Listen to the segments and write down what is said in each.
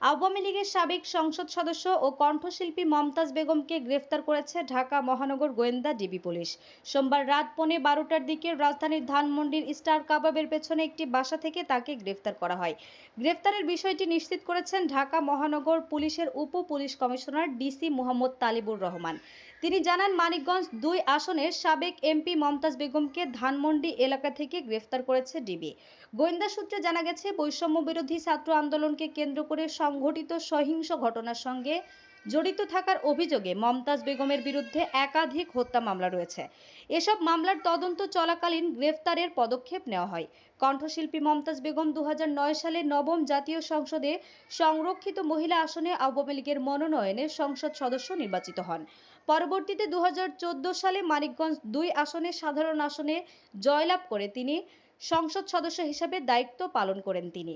আওয়ামী লীগের সাবেক সংসদ সদস্য ও কণ্ঠশিল্পী মমতাজ বেগমকে গ্রেফতার করেছে ঢাকা মহানগর গোয়েন্দা ডিবি পুলিশ। সোমবার রাত পৌনে বারোটার দিকে রাজধানীর ধানমন্ডির স্টার কাবাবের পেছনে একটি বাসা থেকে তাকে গ্রেফতার করা হয়। গ্রেফতারের বিষয়টি নিশ্চিত করেছেন ঢাকা মহানগর পুলিশের উপ police commissioner DC Mohammad Talibur Rahman. তিনি জানান, মানিকগঞ্জ দুই আসনের সাবেক এমপি মমতাজ বেগমকে ধানমন্ডি এলাকা থেকে গ্রেফতার করেছে ডিবি। গোয়েন্দা সূত্রে জানা গেছে বৈষম্য বিরোধী ছাত্র আন্দোলনকে কেন্দ্র করে সংঘটিত সহিংস ঘটনার সঙ্গে জড়িত থাকার অভিযোগে মমতাজ বেগমের বিরুদ্ধে একাধিক হত্যা মামলা রয়েছে। এসব মামলার তদন্ত চলাকালীন গ্রেফতারের পদক্ষেপ নেওয়া হয়। কণ্ঠশিল্পী মমতাজ বেগম দু সালে নবম জাতীয় সংসদে সংরক্ষিত মহিলা আসনে আওয়ামী লীগের মনোনয়নে সংসদ সদস্য নির্বাচিত হন। পরবর্তীতে দু হাজার চোদ্দ সালে মানিকগঞ্জ দুই আসনে সাধারণ আসনে জয়লাভ করে তিনি সংসদ সদস্য হিসেবে দায়িত্ব পালন করেন তিনি।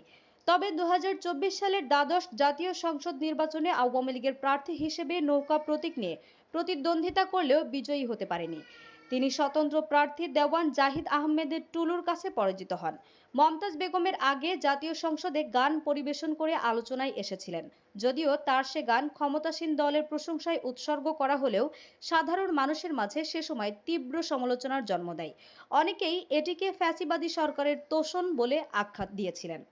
তবে দু হাজার চব্বিশ সালের দ্বাদশ জাতীয় সংসদ নির্বাচনে আওয়ামী লীগের প্রার্থী হিসেবে নৌকা প্রতীক নিয়ে প্রতিদ্বন্দ্বিতা করলেও বিজয়ী হতে পারেনি। তিনি স্বতন্ত্র প্রার্থী দেওয়ান জাহিদ আহমেদের টুলুর কাছে পরাজিত হন। মমতাজ বেগমের আগে জাতীয় সংসদে গান পরিবেশন করে আলোচনায় এসেছিলেন। যদিও তার সে গান ক্ষমতাসীন দলের প্রশংসায় উৎসর্গ করা হলেও সাধারণ মানুষের মাঝে সে সময় তীব্র সমালোচনার জন্ম দেয়। অনেকেই এটিকে ফ্যাসিবাদী সরকারের তোষণ বলে আখ্যা দিয়েছিলেন।